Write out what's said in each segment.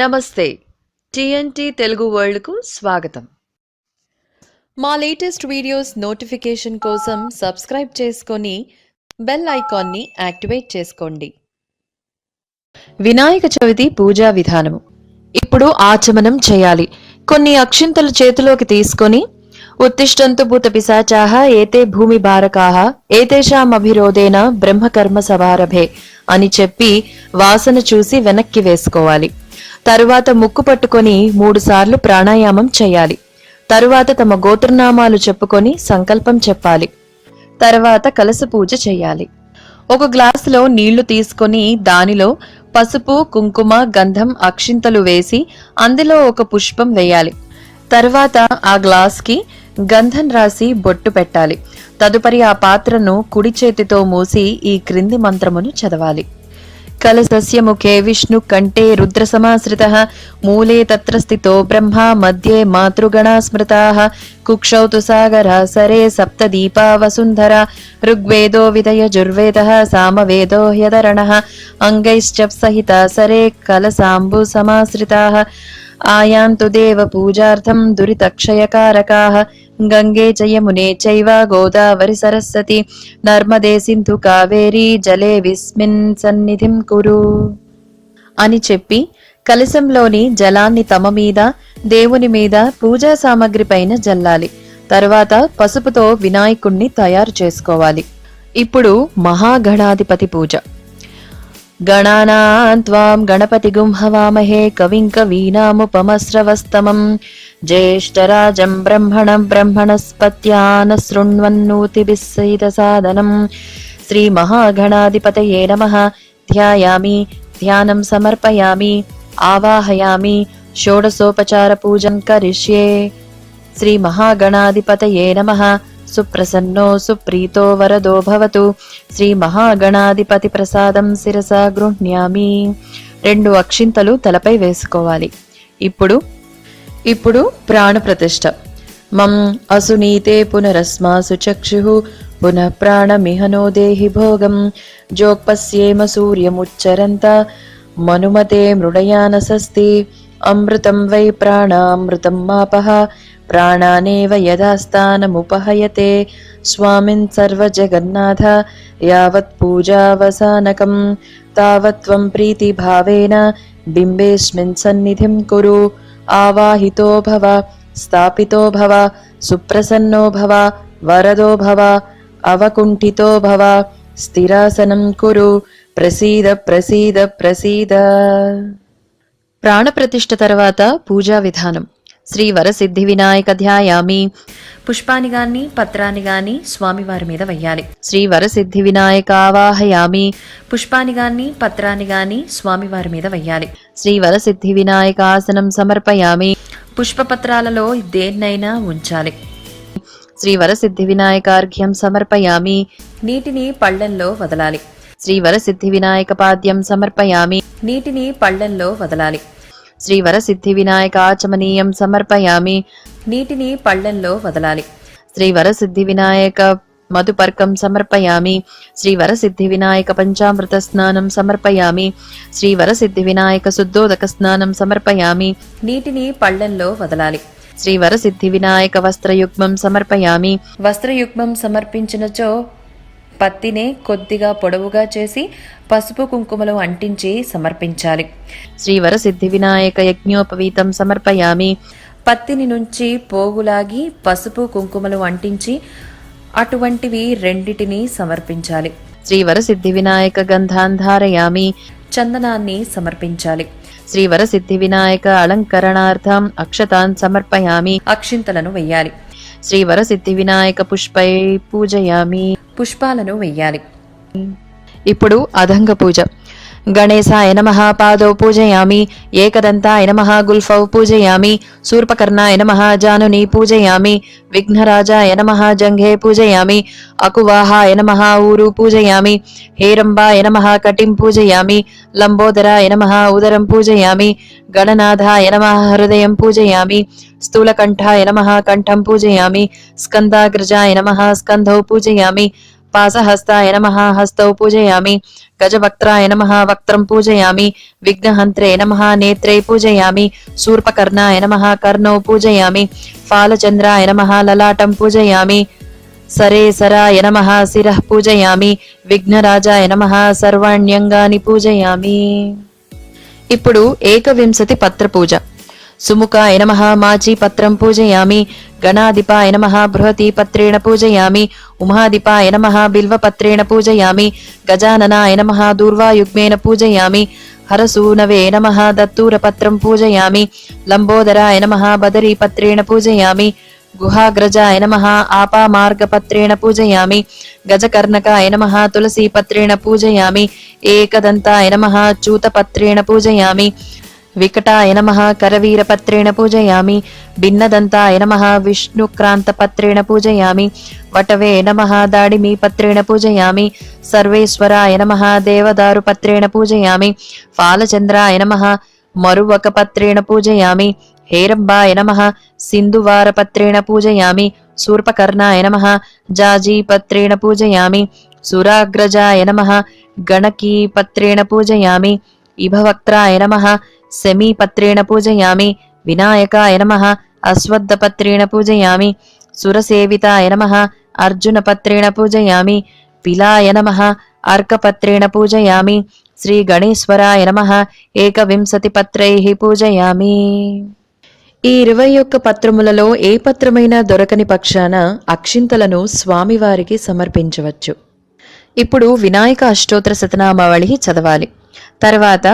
నమస్తే. టిఎన్టీ తెలుగు వరల్డ్కు స్వాగతం. మా లేటెస్ట్ వీడియోస్ నోటిఫికేషన్ కోసం సబ్స్క్రైబ్ చేసుకొని బెల్ ఐకాన్ని యాక్టివేట్ చేసుకోండి. వినాయక చవితి పూజా విధానము ఇప్పుడు ఆచమనం చేయాలి. కొన్ని అక్షింతలు చేతిలోకి తీసుకొని ఉత్తిష్టంతు భూత పిశాచాహ ఏతే భూమి భారకాహ ఏతేషామభిరోధేన బ్రహ్మకర్మ సమారభే అని చెప్పి వాసన చూసి వెనక్కి వేసుకోవాలి. తరువాత ముక్కు పట్టుకొని మూడుసార్లు ప్రాణాయామం చేయాలి. తరువాత తమ గోత్రనామాలు చెప్పుకొని సంకల్పం చెప్పాలి. తర్వాత కలస పూజ చేయాలి. ఒక గ్లాసులో నీళ్ళు తీసుకొని దానిలో పసుపు కుంకుమ గంధం అక్షింతలు వేసి అందులో ఒక పుష్పం వేయాలి. తర్వాత ఆ గ్లాస్కి గంధం రాసి బొట్టు పెట్టాలి. తదుపరి ఆ పాత్రను కుడి చేతితో మూసి ఈ క్రింది మంత్రమును చదవాలి. కలసస్యముఖే విష్ణు కంఠే రుద్ర సమాశ్రిత మూలే తత్ర స్థితో బ్రహ్మ మధ్యే మాతృగణా స్మృతా కుక్షౌ తు సాగర సరే సప్త దీపా వసుంధర ఋగ్వేదో విదయజుర్వేద సామవేదో హ్యదరణ అంగైశ్చ సహిత సరే కలసాంబు సమాశ్రితా ఆయాంతు దేవ పూజార్థం దురితక్షయకారకాः. గంగే చ యమునే చైవ గోదావరి సరస్వతి. నర్మదే సింధు కావేరీ జలే విస్మిన్ సన్నిధిం కురు. అని చెప్పి కలశంలోని జలాన్ని తమ మీద దేవుని మీద పూజా సామగ్రి పైన జల్లాలి. తర్వాత పసుపుతో వినాయకుణ్ణి తయారు చేసుకోవాలి. ఇప్పుడు మహాగణాధిపతి పూజ. గణానాన్ త్వాం గణపతిగుం హవామహే కవిం కవీనాముపమస్రవస్తమం జ్యేష్ఠరాజం బ్రహ్మణం బ్రహ్మణస్పత్యాన శృణ్వన్నూతిభిः సహితసాదనం శ్రీమహాగణాధిపతయే నమః ధ్యాయామి ధ్యానం సమర్పయామి ఆవాహయామి షోడసోపచార పూజం కరిష్యే శ్రీ మహాగణాధిపతయే నమః సుప్రసన్నో సుప్రీతో వరదో భవతు శ్రీ మహాగణాధిపతి ప్రసాదం శిరస గృహ్ణ్యామి రెండు అక్షింతలు తలపై వేసుకోవాలి. ఇప్పుడు ఇప్పుడు ప్రాణప్రతిష్ఠ. మం అసునీతే పునరస్మాసు చక్షు పునః ప్రాణమిహనో దేహి భోగం। జోక్పస్యేమ సూర్యముచ్చరంత మనుమతే మృడయానసస్తి అమృతం వై ప్రాణామృతం మాపహ ప్రాణానేవ యథాస్థానముపహయతే స్వామిన్ సర్వజగన్నాథ యావత్ పూజావసానకం. తావత్వం ప్రీతిభావేన బింబేస్మిన్ సన్నిధిం కురు. ఆవాహితో భవ స్థాపితో భవ సుప్రసన్నో భవ వరదో భవ అవకుంఠితో భవ స్థిరాసనం కురు. ప్రసీద ప్రసీద ప్రసీద. ప్రాణప్రతిష్ఠ తర్వాత పూజా విధానం. శ్రీ వరసిద్ధి వినాయక ధ్యాయామి. పుష్పాన్ని గాని పత్రాన్ని గాని స్వామివారి మీద వెయ్యాలి. శ్రీ వరసిద్ధి వినాయక ఆవాహయామి. పుష్పాన్ని గాని పత్రాన్ని గాని స్వామివారి మీద వెయ్యాలి. శ్రీ వరసిద్ధి వినాయక ఆసనం సమర్పయామి. పుష్పపత్రాలలో దేన్నైనా ఉంచాలి. శ్రీ వరసిద్ధి వినాయకార్ఘ్యం సమర్పయామి. నీటిని పళ్ళెంలో వదలాలి. శ్రీ వరసిద్ధి వినాయక పాద్యం సమర్పయామి. నీటిని పళ్ళెంలో వదలాలి. శ్రీవరసిద్ధి వినాయక ఆచమనీయం సమర్పయామి. నీటిని పళ్ళెంలో వదలాలి. శ్రీవర సిద్ధి వినాయక మధుపర్కం సమర్పయామి. శ్రీవరసిద్ధి వినాయక పంచామృత స్నానం సమర్పయామి. శ్రీవరసిద్ధి వినాయక శుద్ధోదక స్నానం సమర్పయామి. నీటిని పళ్ళెంలో వదలాలి. శ్రీవర సిద్ధి వినాయక వస్త్రయుగ్మం సమర్పయామి. వస్త్రయుగ్మం సమర్పించినచో పత్తినే కొద్దిగా పొడవుగా చేసి పసుపు కుంకుమలు అంటించి సమర్పించాలి. శ్రీ వరసిద్ధి వినాయక యజ్ఞోపవీతం సమర్పయామి. పత్తిని నుంచి పోగులాగి పసుపు కుంకుమలు అంటించి అటువంటివి రెండిటిని సమర్పించాలి. శ్రీ వరసిద్ధి వినాయక గంధాన్ ధారయామి చందనాన్ని సమర్పించాలి. శ్రీ వరసిద్ధి వినాయక అలంకరణార్థం అక్షతాన్ సమర్పయామి. అక్షింతలను వెయ్యాలి. శ్రీ వరసిద్ధి వినాయక పుష్పై పూజయామి. పుష్పాలను వెయ్యాలి. ఇప్పుడు అధంగ పూజ. గణేశాయ నమ పాదౌ పూజయామి ఏకదంతాయ నమ గుల్ఫౌ పూజయామి శూర్పకర్ణాయ నమ జానుని పూజయామి విఘ్నరాజాయ నమ జంఘే పూజయామి అకువాహాయ నమ ఊరు పూజయామి హేరంబాయ నమ కటిం పూజయామి లంబోదరాయ నమ ఉదరం పూజయామి గణనాథాయ నమ హృదయం పూజయామి స్థూలకంఠాయ నమ కంఠం పూజయామి స్కందాగ్రజాయ నమ స్కంధౌ పూజయామి పాసహస్తాయ నమ హస్తౌ పూజయామి గజవక్త్రాయ నమ వక్త్రం పూజయామి విఘ్నహంత్రే నమ నేత్రే పూజయామి శూర్పకర్ణాయ నమ కర్ణౌ పూజయామి ఫాలచంద్రాయ నమ లలాటం పూజయామి సరే సరాయ నమ శిర పూజయామి విఘ్నరాజాయ నమ సర్వాణ్యంగాని పూజయామి ఇప్పుడు ఏకవింశతి పత్ర పూజ సుముఖాయ నమ మాచి పత్రం పూజయామి గణాధిపాయ నమ బృహతి పత్రేణ పూజయామి ఉమాధిపాయ నమ బిల్వపత్రేణ పూజయామి గజాననాయ నమ దూర్వాయుగ్మేన పూజయామి హరసూనవే నమ దత్తూరపత్రం పూజయామి లంబోదరాయ నమ బదరీపత్రేణ పూజయామి గుహాగ్రజాయ నమ ఆపామార్గపత్రేణ పూజయామి గజకర్ణకాయ నమ తులసీపత్రేణ పూజయామి ఏకదంతాయ నమ చూతపత్రేణ పూజయామి వికటాయ నమ కరవీరపత్రేణ పూజయామి భిన్నదంతాయ నమ విష్ణుక్రాంతపత్రేణ పూజయామి వటవే నమ దాడిమీ పత్రేణ పూజయామి సర్వేశ్వరాయ నమ దేవదారుపత్రేణ పూజయామి ఫాలచంద్రాయ నమ మరువకపత్రేణ పూజయామి హేరంబాయ నమ సింధువారపత్రేణ పూజయామి శూర్పకర్ణాయ నమ జాజీపత్రేణ పూజయామి సురాగ్రజాయ నమ గణకీపత్రేణ పూజయామి ఇభవక్త్రాయ నమ. శమీపత్రేణ పూజయామి. వినాయకాయ నమ. అశ్వద్ధపత్రేణ పూజయామి. సురసేవితాయ నమ. అర్జునపత్రేణ పూజయామి. విలాయ నమ. అర్కపత్రేణ పూజయామి. శ్రీ గణేశ్వరాయ నమ. ఏకవింశతి పత్రై పూజయామి. ఈ ఇరవై ఒక్క పత్రములలో ఏ పత్రమైనా దొరకని పక్షాన అక్షింతలను స్వామివారికి సమర్పించవచ్చు. ఇప్పుడు వినాయక అష్టోత్తర శతనామావళి చదవాలి. తర్వాత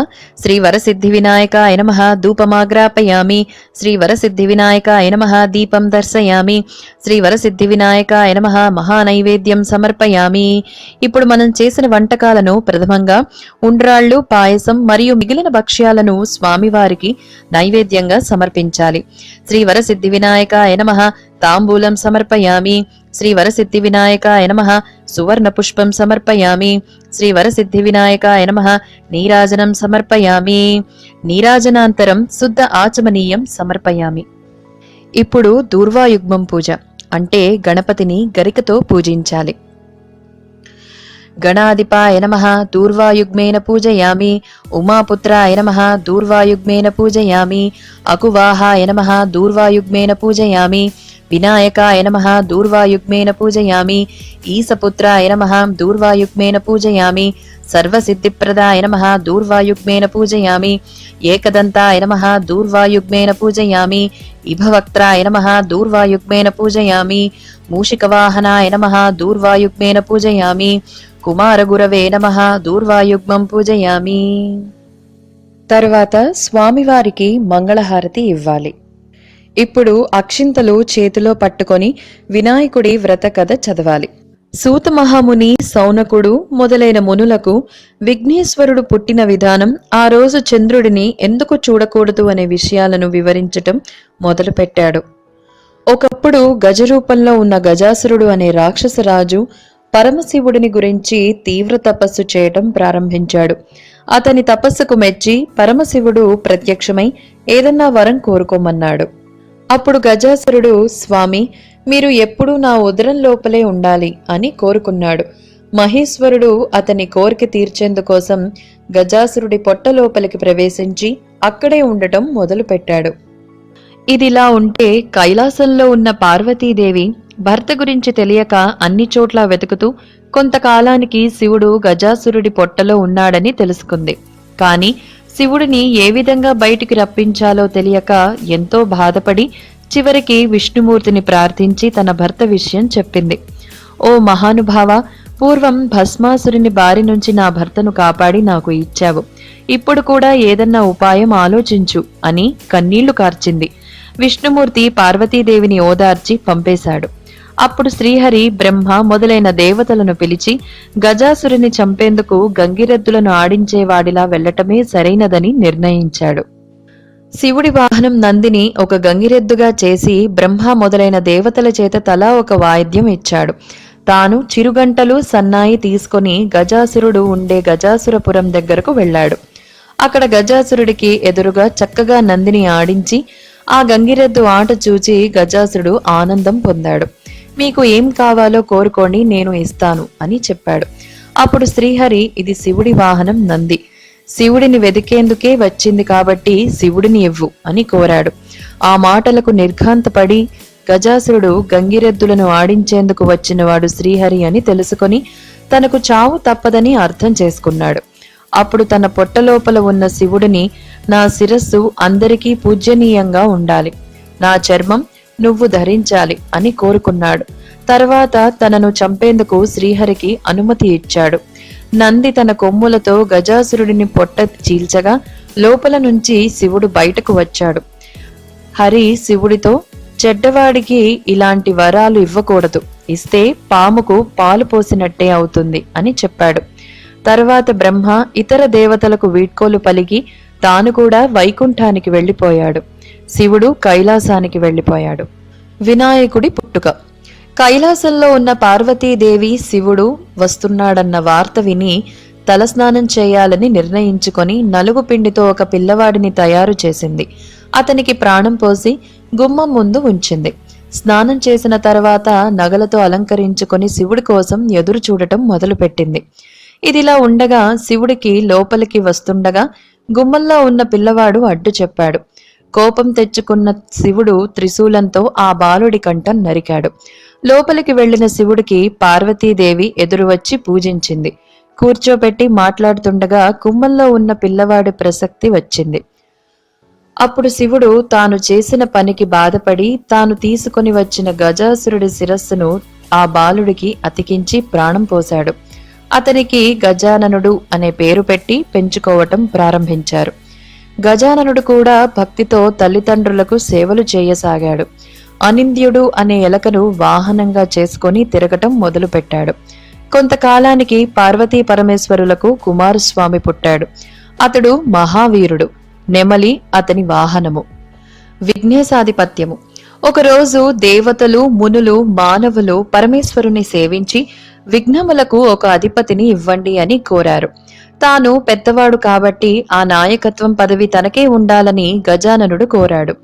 శ్రీ వరసిద్ధి వినాయక నమ ధూపమాగ్రాపయామి. శ్రీ వరసిద్ధి వినాయక నమ దీపం దర్శయామి. శ్రీ వరసిద్ధి వినాయక నమ మహానైవేద్యం సమర్పయామి. ఇప్పుడు మనం చేసిన వంటకాలను ప్రథమంగా ఉండ్రాళ్ళు పాయసం మరియు మిగిలిన భక్ష్యాలను స్వామివారికి నైవేద్యంగా సమర్పించాలి. శ్రీ వరసిద్ధి వినాయక నమ తాంబూలం సమర్పయామి. శ్రీవరసిద్ధి వినాయకాయ నమ సువర్ణ పుష్పం సమర్పయామి శ్రీవరసిద్ధి వినాయకాయ నమ నీరాజనం సమర్పయామి నీరాజనాంతరం శుద్ధ ఆచమనీయం సమర్పయామి ఇప్పుడు దూర్వాయుగ్మం పూజ అంటే గణపతిని గరికతో పూజించాలి. గణాధిపాయ నమ దూర్వాయుగ్మేన పూజయామి. ఉమాపుత్రాయ నమ దూర్వాయుగ్మేన పూజయామి. అకువాహాయ నమ దూర్వాయుగ్మేన పూజయామి. వినాయకాయ నమ దూర్వాయుగ్మేన పూజయామి. ఈసపుత్రాయ నమ దూర్వాయుగ్మేన పూజయామి. సర్వసిద్ధిప్రదాయ నమ దూర్వాయుగ్మేన పూజయామి. ఏకదంతాయ నమ దూర్వాయుగ్మేన పూజయామి. ఇభవక్త్రాయ నమ దూర్వాయుగ్మేన పూజయామి. మూషికవాహనాయ నమ దూర్వాయుగ్మేన పూజయామి. కుమారగురవే నమ దూర్వాయుగ్మం పూజయామి. తర్వాత స్వామివారికి మంగళహారతి ఇవ్వాలి. ఇప్పుడు అక్షింతలు చేతిలో పట్టుకొని వినాయకుడి వ్రత కథ చదవాలి. సూత మహాముని సౌనకుడు మొదలైన మునులకు విఘ్నేశ్వరుడు పుట్టిన విధానం ఆ రోజు చంద్రుడిని ఎందుకు చూడకూడదు అనే విషయాలను వివరించటం మొదలుపెట్టాడు. ఒకప్పుడు గజరూపంలో ఉన్న గజాసురుడు అనే రాక్షసరాజు పరమశివుడిని గురించి తీవ్ర తపస్సు చేయటం ప్రారంభించాడు. అతని తపస్సుకు మెచ్చి పరమశివుడు ప్రత్యక్షమై ఏదన్నా వరం కోరుకోమన్నాడు. అప్పుడు గజాసురుడు స్వామి మీరు ఎప్పుడూ నా ఉదరం లోపలే ఉండాలి అని కోరుకున్నాడు. మహేశ్వరుడు అతని కోరిక తీర్చేందుకోసం గజాసురుడి పొట్ట లోపలికి ప్రవేశించి అక్కడే ఉండటం మొదలుపెట్టాడు. ఇదిలా ఉంటే కైలాసంలో ఉన్న పార్వతీదేవి భర్త గురించి తెలియక అన్ని చోట్ల వెతుకుతూ కొంతకాలానికి శివుడు గజాసురుడి పొట్టలో ఉన్నాడని తెలుసుకుంది. కానీ శివుడిని ఏ విధంగా బయటికి రప్పించాలో తెలియక ఎంతో బాధపడి చివరికి విష్ణుమూర్తిని ప్రార్థించి తన భర్త విషయం చెప్పింది. ఓ మహానుభావ పూర్వం భస్మాసురుని బారి నుంచి నా భర్తను కాపాడి నాకు ఇచ్చావు. ఇప్పుడు కూడా ఏదన్నా ఉపాయం ఆలోచించు అని కన్నీళ్ళు కార్చింది. విష్ణుమూర్తి పార్వతీదేవిని ఓదార్చి పంపేశాడు. అప్పుడు శ్రీహరి బ్రహ్మ మొదలైన దేవతలను పిలిచి గజాసురుని చంపేందుకు గంగిరెద్దులను ఆడించేవాడిలా వెళ్ళటమే సరైనదని నిర్ణయించాడు. శివుడి వాహనం నందిని ఒక గంగిరెద్దుగా చేసి బ్రహ్మ మొదలైన దేవతల చేత తలా ఒక వాయిద్యం ఇచ్చాడు. తాను చిరుగంటలు సన్నాయి తీసుకొని గజాసురుడు ఉండే గజాసురపురం దగ్గరకు వెళ్ళాడు. అక్కడ గజాసురుడికి ఎదురుగా చక్కగా నందిని ఆడించి ఆ గంగిరెద్దు ఆట చూచి గజాసురుడు ఆనందం పొందాడు. మీకు ఏం కావాలో కోరుకోండి నేను ఇస్తాను అని చెప్పాడు. అప్పుడు శ్రీహరి ఇది శివుడి వాహనం నంది. శివుడిని వెదికేందుకే వచ్చింది కాబట్టి శివుడిని ఇవ్వు అని కోరాడు. ఆ మాటలకు నిర్ఘాంతపడి గజాసురుడు గంగిరెద్దులను ఆడించేందుకు వచ్చినవాడు శ్రీహరి అని తెలుసుకొని తనకు చావు తప్పదని అర్థం చేసుకున్నాడు. అప్పుడు తన పొట్టలోపల ఉన్న శివుడిని నా శిరస్సు అందరికీ పూజ్యనీయంగా ఉండాలి. నా చర్మం నువ్వు ధరించాలి అని కోరుకున్నాడు. తర్వాత తనను చంపేందుకు శ్రీహరికి అనుమతి ఇచ్చాడు. నంది తన కొమ్ములతో గజాసురుడిని పొట్ట చీల్చగా లోపల నుంచి శివుడు బయటకు వచ్చాడు. హరి శివుడితో చెడ్డవాడికి ఇలాంటి వరాలు ఇవ్వకూడదు. ఇస్తే పాముకు పాలు పోసినట్టే అవుతుంది అని చెప్పాడు. తర్వాత బ్రహ్మ ఇతర దేవతలకు వీడ్కోలు పలిగి తాను కూడా వైకుంఠానికి వెళ్ళిపోయాడు. శివుడు కైలాసానికి వెళ్ళిపోయాడు. వినాయకుడి పుట్టుక. కైలాసంలో ఉన్న పార్వతీదేవి శివుడు వస్తున్నాడన్న వార్త విని తలస్నానం చేయాలని నిర్ణయించుకొని నలుగు పిండితో ఒక పిల్లవాడిని తయారు చేసింది. అతనికి ప్రాణం పోసి గుమ్మం ముందు ఉంచింది. స్నానం చేసిన తర్వాత నగలతో అలంకరించుకొని శివుడి కోసం ఎదురు చూడటం మొదలుపెట్టింది. ఇదిలా ఉండగా శివుడికి లోపలికి వస్తుండగా గుమ్మంలో ఉన్న పిల్లవాడు అడ్డు చెప్పాడు. కోపం తెచ్చుకున్న శివుడు త్రిశూలంతో ఆ బాలుడి కంఠం నరికాడు. లోపలికి వెళ్ళిన శివుడికి పార్వతీదేవి ఎదురు వచ్చి పూజించింది. కూర్చోబెట్టి మాట్లాడుతుండగా కుమ్మల్లో ఉన్న పిల్లవాడి ప్రసక్తి వచ్చింది. అప్పుడు శివుడు తాను చేసిన పనికి బాధపడి తాను తీసుకొని వచ్చిన గజాసురుడి శిరస్సును ఆ బాలుడికి అతికించి ప్రాణం పోశాడు. అతనికి గజాననుడు అనే పేరు పెట్టి పెంచుకోవటం ప్రారంభించారు. గజాననుడు కూడా భక్తితో తల్లిదండ్రులకు సేవలు చేయసాగాడు. అనింద్యుడు అనే ఎలకను వాహనంగా చేసుకొని తిరగటం మొదలుపెట్టాడు. కొంతకాలానికి పార్వతీ పరమేశ్వరులకు కుమారస్వామి పుట్టాడు. అతడు మహావీరుడు. నెమలి అతని వాహనము. విఘ్నేశాధిపత్యము. ఒకరోజు దేవతలు మునులు మానవులు పరమేశ్వరుని సేవించి విఘ్నములకు ఒక అధిపతిని ఇవ్వండి అని కోరారు. తాను పెద్దవాడు కాబట్టి ఆ నాయకత్వం పదవి తనకే ఉండాలని గజాననుడు కోరాడు.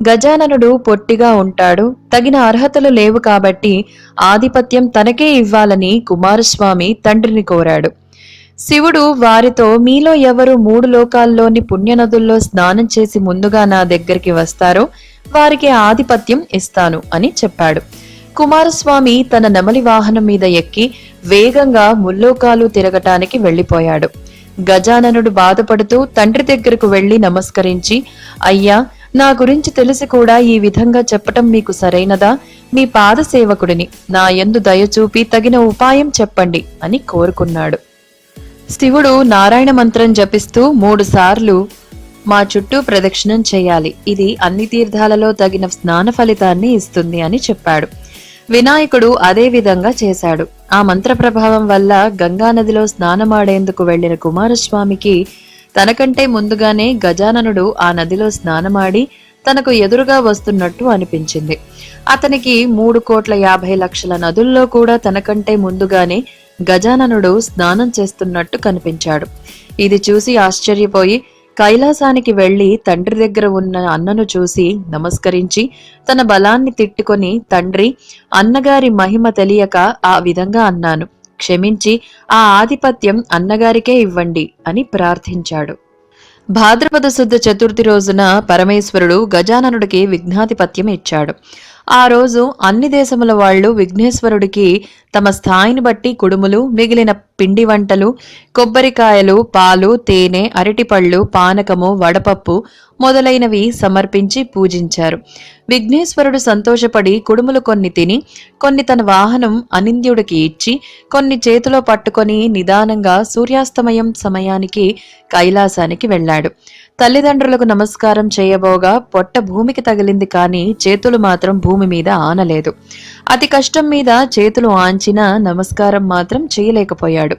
గజాననుడు పొట్టిగా ఉంటాడు తగిన అర్హతలు లేవు కాబట్టి ఆధిపత్యం తనకే ఇవ్వాలని కుమారస్వామి తండ్రిని కోరాడు. శివుడు వారితో మీలో ఎవరు మూడు లోకాల్లోని పుణ్యనదుల్లో స్నానం చేసి ముందుగా నా దగ్గరికి వస్తారో వారికి ఆధిపత్యం ఇస్తాను అని చెప్పాడు. కుమారస్వామి తన నెమలి వాహనం మీద ఎక్కి వేగంగా ముల్లోకాలు తిరగటానికి వెళ్ళిపోయాడు. గజాననుడు బాధపడుతూ తండ్రి దగ్గరకు వెళ్ళి నమస్కరించి అయ్యా నా గురించి తెలిసి కూడా ఈ విధంగా చెప్పటం మీకు సరైనదా? మీ పాద సేవకుడిని. నా యందు దయచూపి తగిన ఉపాయం చెప్పండి అని కోరుకున్నాడు. శివుడు నారాయణ మంత్రం జపిస్తూ మూడు సార్లు మా చుట్టూ ప్రదక్షిణం చేయాలి. ఇది అన్ని తీర్థాలలో తగిన స్నాన ఫలితాన్ని ఇస్తుంది అని చెప్పాడు. వినాయకుడు అదే విధంగా చేశాడు. ఆ మంత్ర ప్రభావం వల్ల గంగా నదిలో స్నానమాడేందుకు వెళ్ళిన కుమారస్వామికి తనకంటే ముందుగానే గజాననుడు ఆ నదిలో స్నానమాడి తనకు ఎదురుగా వస్తున్నట్టు అనిపించింది. అతనికి మూడు కోట్ల యాభై లక్షల నదుల్లో కూడా తనకంటే ముందుగానే గజాననుడు స్నానం చేస్తున్నట్టు కనిపించాడు. ఇది చూసి ఆశ్చర్యపోయి కైలాసానికి వెళ్ళి తండ్రి దగ్గర ఉన్న అన్నను చూసి నమస్కరించి తన బలాన్ని తిట్టుకొని తండ్రి అన్నగారి మహిమ తెలియక ఆ విధంగా అన్నాను. క్షమించి ఆ ఆధిపత్యం అన్నగారికే ఇవ్వండి అని ప్రార్థించాడు. భాద్రపద శుద్ధ చతుర్థి రోజున పరమేశ్వరుడు గజాననుడికి విఘ్నాధిపత్యం ఇచ్చాడు. ఆ రోజు అన్ని దేశముల వాళ్ళు విఘ్నేశ్వరుడికి తమ స్థాయిని బట్టి కుడుములు మిగిలిన పిండి వంటలు కొబ్బరికాయలు పాలు తేనె అరటిపళ్ళు పానకము వడపప్పు మొదలైనవి సమర్పించి పూజించారు. విఘ్నేశ్వరుడు సంతోషపడి కుడుములు కొన్ని తిని కొన్ని తన వాహనం అనింద్యుడికి ఇచ్చి కొన్ని చేతిలో పట్టుకొని నిదానంగా సూర్యాస్తమయం సమయానికి కైలాసానికి వెళ్ళాడు. తల్లిదండ్రులకు నమస్కారం చేయబోగా పొట్ట భూమికి తగిలింది కానీ చేతులు మాత్రం భూమి మీద ఆనలేదు. అతి కష్టం మీద చేతులు ఆంచిన నమస్కారం మాత్రం చేయలేకపోయాడు.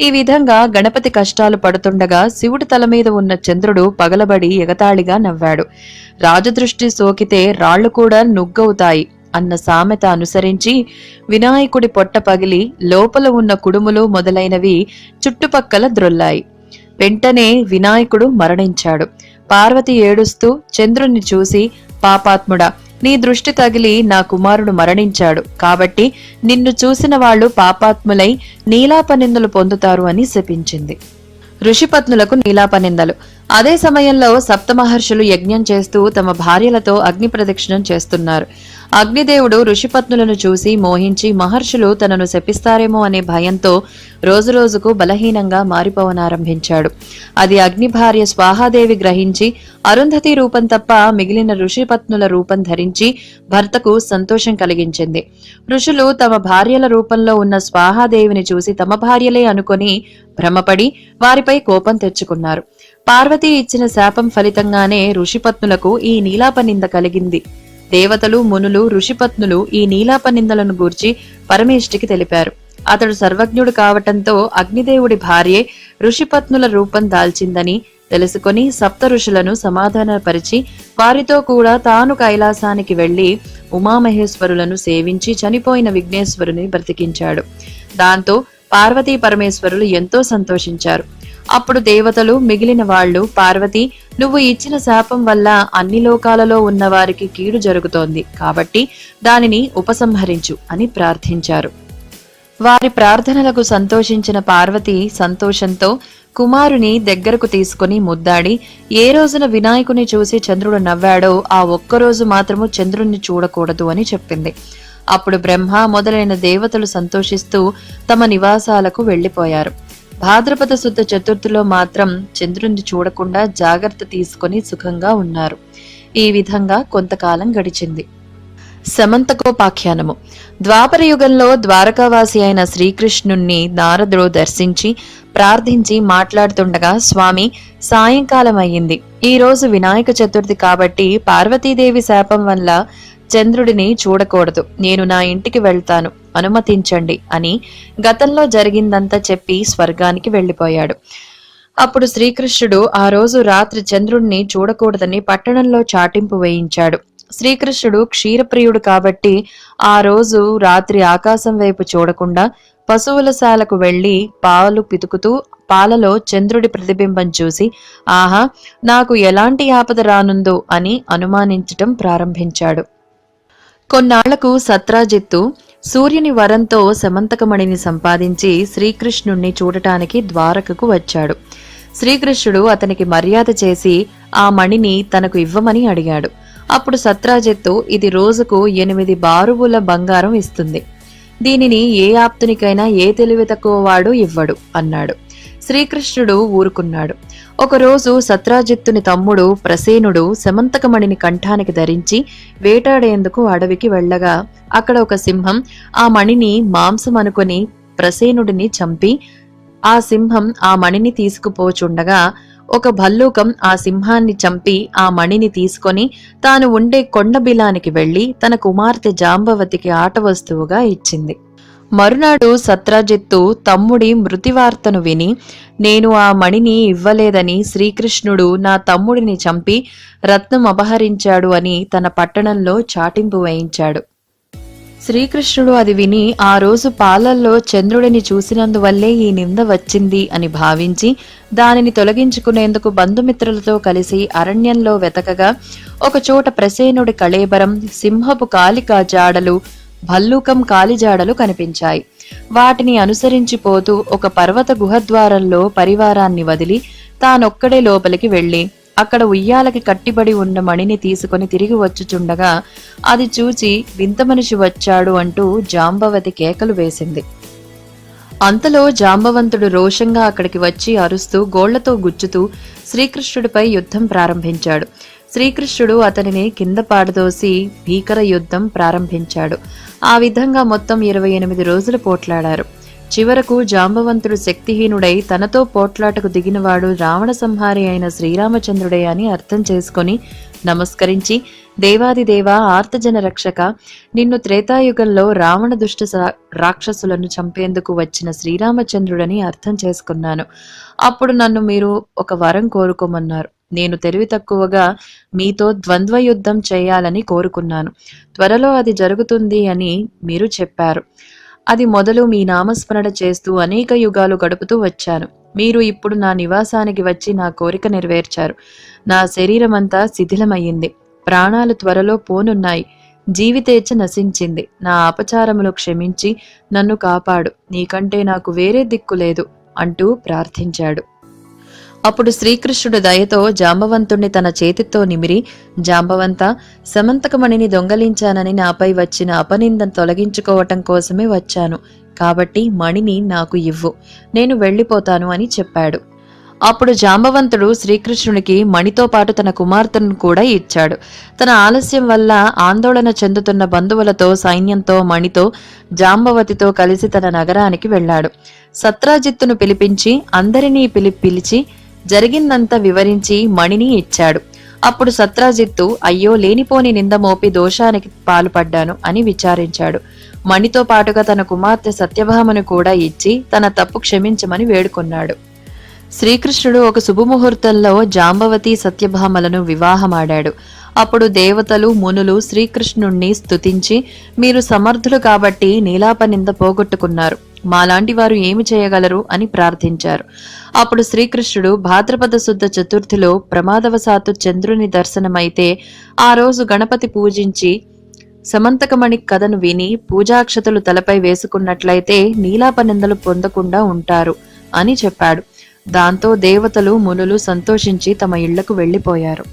ఈ విధంగా గణపతి కష్టాలు పడుతుండగా శివుడి తల మీద ఉన్న చంద్రుడు పగలబడి ఎగతాళిగా నవ్వాడు. రాజదృష్టి సోకితే రాళ్ళు కూడా నుగ్గవుతాయి అన్న సామెత అనుసరించి వినాయకుడి పొట్ట పగిలి లోపల ఉన్న కుడుములు మొదలైనవి చుట్టుపక్కల ద్రొల్లాయి. వెంటనే వినాయకుడు మరణించాడు. పార్వతి ఏడుస్తూ చంద్రుణ్ణి చూసి పాపాత్ముడా నీ దృష్టి తగిలి నా కుమారుడు మరణించాడు. కాబట్టి నిన్ను చూసిన వాళ్ళు పాపాత్ములై నీలాపనిందులు పొందుతారు అని శపించింది. ఋషిపత్నులకు నీలాపనిందలు. అదే సమయంలో సప్తమహర్షులు యజ్ఞం చేస్తూ తమ భార్యలతో అగ్ని ప్రదక్షిణం చేస్తున్నారు. అగ్నిదేవుడు ఋషిపత్నులను చూసి మోహించి మహర్షులు తనను శపిస్తారేమో అనే భయంతో రోజురోజుకు బలహీనంగా మారిపోవనారంభించాడు. అది అగ్ని భార్య స్వాహాదేవి గ్రహించి అరుంధతి రూపం తప్ప మిగిలిన ఋషిపత్నుల రూపం ధరించి భర్తకు సంతోషం కలిగించింది. ఋషులు తమ భార్యల రూపంలో ఉన్న స్వాహాదేవిని చూసి తమ భార్యలే అనుకొని భ్రమపడి వారిపై కోపం తెచ్చుకున్నారు. పార్వతి ఇచ్చిన శాపం ఫలితంగానే ఋషిపత్నులకు ఈ నీలాపనింద కలిగింది. దేవతలు మునులు ఋషిపత్నులు ఈ నీలాపనిందలను గూర్చి పరమేష్టికి తెలిపారు. అతడు సర్వజ్ఞుడు కావటంతో అగ్నిదేవుడి భార్యే ఋషిపత్నుల రూపం దాల్చిందని తెలుసుకొని సప్త ఋషులను సమాధానపరిచి వారితో కూడా తాను కైలాసానికి వెళ్ళి ఉమామహేశ్వరులను సేవించి చనిపోయిన విఘ్నేశ్వరుని బ్రతికించాడు. దాంతో పార్వతీ పరమేశ్వరులు ఎంతో సంతోషించారు. అప్పుడు దేవతలు మిగిలిన వాళ్ళు పార్వతి నువ్వు ఇచ్చిన శాపం వల్ల అన్ని లోకాలలో ఉన్న వారికి కీడు జరుగుతోంది. కాబట్టి దానిని ఉపసంహరించు అని ప్రార్థించారు. వారి ప్రార్థనలకు సంతోషించిన పార్వతి సంతోషంతో కుమారుని దగ్గరకు తీసుకుని ముద్దాడి ఏ రోజున వినాయకుని చూసి చంద్రుడు నవ్వాడో ఆ ఒక్కరోజు మాత్రము చంద్రుణ్ణి చూడకూడదు అని చెప్పింది. అప్పుడు బ్రహ్మ మొదలైన దేవతలు సంతోషిస్తూ తమ నివాసాలకు వెళ్ళిపోయారు భాద్రపద శుద్ధ చతుర్థిలో మాత్రం చంద్రుణ్ణి చూడకుండా జాగ్రత్త తీసుకొని సుఖంగా ఉన్నారు. ఈ విధంగా కొంతకాలం గడిచింది. సమంతకోపాఖ్యానము. ద్వాపర యుగంలో ద్వారకావాసి అయిన శ్రీకృష్ణుణ్ణి నారదుడు దర్శించి ప్రార్థించి మాట్లాడుతుండగా స్వామి సాయంకాలం అయ్యింది ఈ రోజు వినాయక చతుర్థి కాబట్టి పార్వతీదేవి శాపం వల్ల చంద్రుడిని చూడకూడదు. నేను నా ఇంటికి వెళ్తాను. అనుమతించండి అని గతంలో జరిగిందంతా చెప్పి స్వర్గానికి వెళ్ళిపోయాడు అప్పుడు శ్రీకృష్ణుడు ఆ రోజు రాత్రి చంద్రుణ్ణి చూడకూడదని పట్టణంలో చాటింపు వేయించాడు. శ్రీకృష్ణుడు క్షీరప్రియుడు కాబట్టి ఆ రోజు రాత్రి ఆకాశం వైపు చూడకుండా పశువుల శాలకు వెళ్ళి పాలు పితుకుతూ పాలలో చంద్రుడి ప్రతిబింబం చూసి ఆహా నాకు ఎలాంటి ఆపద రానుందో అని అనుమానించటం ప్రారంభించాడు. కొన్నాళ్ళకు సత్రాజిత్తు సూర్యుని వరంతో సమంతకమణిని సంపాదించి శ్రీకృష్ణుణ్ణి చూడటానికి ద్వారకకు వచ్చాడు. శ్రీకృష్ణుడు అతనికి మర్యాద చేసి ఆ మణిని తనకు ఇవ్వమని అడిగాడు. అప్పుడు సత్రాజిత్తు ఇది రోజుకు ఎనిమిది బారువుల బంగారం ఇస్తుంది. దీనిని ఏ ఆప్తునికైనా ఏ తెలివి తక్కువ వాడు ఇవ్వడు అన్నాడు. శ్రీకృష్ణుడు ఊరుకున్నాడు. ఒకరోజు సత్రాజిత్తుని తమ్ముడు ప్రసేనుడు సమంతకమణిని కంఠానికి ధరించి వేటాడేందుకు అడవికి వెళ్ళగా అక్కడ ఒక సింహం ఆ మణిని మాంసం అనుకుని ప్రసేనుడిని చంపి ఆ సింహం ఆ మణిని తీసుకుపోచుండగా ఒక భల్లూకం ఆ సింహాన్ని చంపి ఆ మణిని తీసుకొని తాను ఉండే కొండబిలానికి వెళ్ళి తన కుమార్తె జాంబవతికి ఆట వస్తువుగా ఇచ్చింది. మరునాడు సత్రాజిత్తు తమ్ముడి మృతి వార్తను విని నేను ఆ మణిని ఇవ్వలేదని శ్రీకృష్ణుడు నా తమ్ముడిని చంపి రత్నం అపహరించాడు అని తన పట్టణంలో చాటింపు వేయించాడు. శ్రీకృష్ణుడు అది విని ఆ రోజు పాలల్లో చంద్రుడిని చూసినందువల్లే ఈ నింద వచ్చింది అని భావించి దానిని తొలగించుకునేందుకు బంధుమిత్రులతో కలిసి అరణ్యంలో వెతకగా ఒకచోట ప్రసేనుడి కళేబరం సింహపు కాలిక జాడలు భల్లూకం కాలిజాడలు కనిపించాయి. వాటిని అనుసరించిపోతూ ఒక పర్వత గుహద్వారంలో పరివారాన్ని వదిలి తానొక్కడే లోపలికి వెళ్ళి అక్కడ ఉయ్యాలకి కట్టిబడి ఉన్న మణిని తీసుకొని తిరిగి వచ్చుచుండగా అది చూచి వింత మనిషి వచ్చాడు అంటూ జాంబవతి కేకలు వేసింది. అంతలో జాంబవంతుడు రోషంగా అక్కడికి వచ్చి అరుస్తూ గోళ్ళతో గుచ్చుతూ శ్రీకృష్ణుడిపై యుద్ధం ప్రారంభించాడు. శ్రీకృష్ణుడు అతనిని కింద పాడదోసి భీకర యుద్ధం ప్రారంభించాడు. ఆ విధంగా మొత్తం ఇరవై ఎనిమిది రోజులు పోట్లాడారు. చివరకు జాంబవంతుడు శక్తిహీనుడై తనతో పోట్లాటకు దిగినవాడు రావణ సంహారి అయిన శ్రీరామచంద్రుడే అని అర్థం చేసుకొని నమస్కరించి దేవాదిదేవ ఆర్తజన రక్షక నిన్ను త్రేతాయుగంలో రావణ దుష్ట రాక్షసులను చంపేందుకు వచ్చిన శ్రీరామచంద్రుడని అర్థం చేసుకున్నాను. అప్పుడు నన్ను మీరు ఒక వరం కోరుకోమన్నారు. నేను తెలివి తక్కువగా మీతో ద్వంద్వ యుద్ధం చేయాలని కోరుకున్నాను. త్వరలో అది జరుగుతుంది అని మీరు చెప్పారు. అది మొదలు మీ నామస్మరణ చేస్తూ అనేక యుగాలు గడుపుతూ వచ్చాను. మీరు ఇప్పుడు నా నివాసానికి వచ్చి నా కోరిక నెరవేర్చారు. నా శరీరమంతా శిథిలమయ్యింది. ప్రాణాలు త్వరలో పోనున్నాయి. జీవితేచ్ఛ నశించింది. నా అపచారములు క్షమించి నన్ను కాపాడు. నీకంటే నాకు వేరే దిక్కు లేదు అంటూ ప్రార్థించాడు. అప్పుడు శ్రీకృష్ణుడు దయతో జాంబవంతుణ్ణి తన చేతితో నిమిరి జాంబవంత సమంతకమణిని దొంగలించానని నాపై వచ్చిన అపనిందం తొలగించుకోవటం కోసమే వచ్చాను. కాబట్టి మణిని నాకు ఇవ్వు. నేను వెళ్ళిపోతాను అని చెప్పాడు. అప్పుడు జాంబవంతుడు శ్రీకృష్ణునికి మణితో పాటు తన కుమార్తెను కూడా ఇచ్చాడు. తన ఆలస్యం వల్ల ఆందోళన చెందుతున్న బంధువులతో సైన్యంతో మణితో జాంబవతితో కలిసి తన నగరానికి వెళ్ళాడు. సత్రాజిత్తును పిలిపించి అందరినీ పిలి పిలిచి జరిగిందంతా వివరించి మణిని ఇచ్చాడు. అప్పుడు సత్రాజిత్తు అయ్యో లేనిపోని నింద మోపి దోషానికి పాల్పడ్డాను అని విచారించాడు. మణితో పాటుగా తన కుమార్తె సత్యభామను కూడా ఇచ్చి తన తప్పు క్షమించమని వేడుకున్నాడు. శ్రీకృష్ణుడు ఒక శుభముహూర్తంలో జాంబవతి సత్యభామలను వివాహమాడాడు. అప్పుడు దేవతలు మునులు శ్రీకృష్ణుణ్ణి స్తుతించి మీరు సమర్థులు కాబట్టి నీలాపనింద పోగొట్టుకున్నారు. మాలాంటి వారు ఏమి చేయగలరు అని ప్రార్థించారు. అప్పుడు శ్రీకృష్ణుడు భాద్రపద శుద్ధ చతుర్థిలో ప్రమాదవశాత్తు చంద్రుని దర్శనమైతే ఆ రోజు గణపతి పూజించి సమంతకమణి కథను విని పూజాక్షతలు తలపై వేసుకున్నట్లయితే నీలాపనిందలు పొందకుండా ఉంటారు అని చెప్పాడు. దాంతో దేవతలు మునులు సంతోషించి తమ ఇళ్ళకు వెళ్ళిపోయారు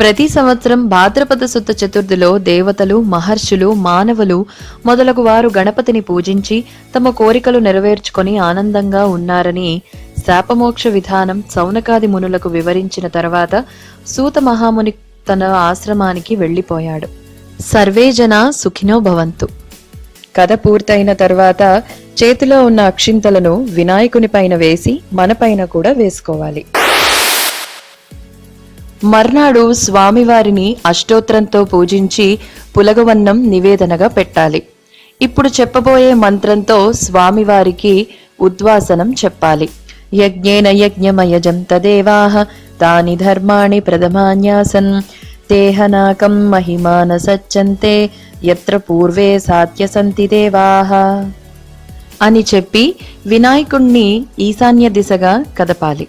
ప్రతి సంవత్సరం భాద్రపద శుద్ధ చతుర్థిలో దేవతలు మహర్షులు మానవులు మొదలగు వారు గణపతిని పూజించి తమ కోరికలు నెరవేర్చుకొని ఆనందంగా ఉన్నారని శాపమోక్ష విధానం సౌనకాది మునులకు వివరించిన తర్వాత సూత మహాముని తన ఆశ్రమానికి వెళ్ళిపోయాడు. సర్వే జన సుఖినో భవంతు. కథ పూర్తయిన తర్వాత చేతిలో ఉన్న అక్షింతలను వినాయకుని పైన వేసి మన పైన కూడా వేసుకోవాలి. మర్నాడు స్వామివారిని అష్టోత్రంతో పూజించి పులగవన్నం నివేదనగా పెట్టాలి. ఇప్పుడు చెప్పబోయే మంత్రంతో స్వామివారికి ఉద్వాసనం చెప్పాలి. యజ్ఞేన యజ్ఞమయజం తదేవాహ తాని ధర్మాణి ప్రథమాన్యాసన్ తేహనాకం మహిమాన సచ్చంతే ఎత్ర పూర్వే సాత్య సంతి దేవాహ అని చెప్పి వినాయకుణ్ణి ఈశాన్య దిశగా కదపాలి.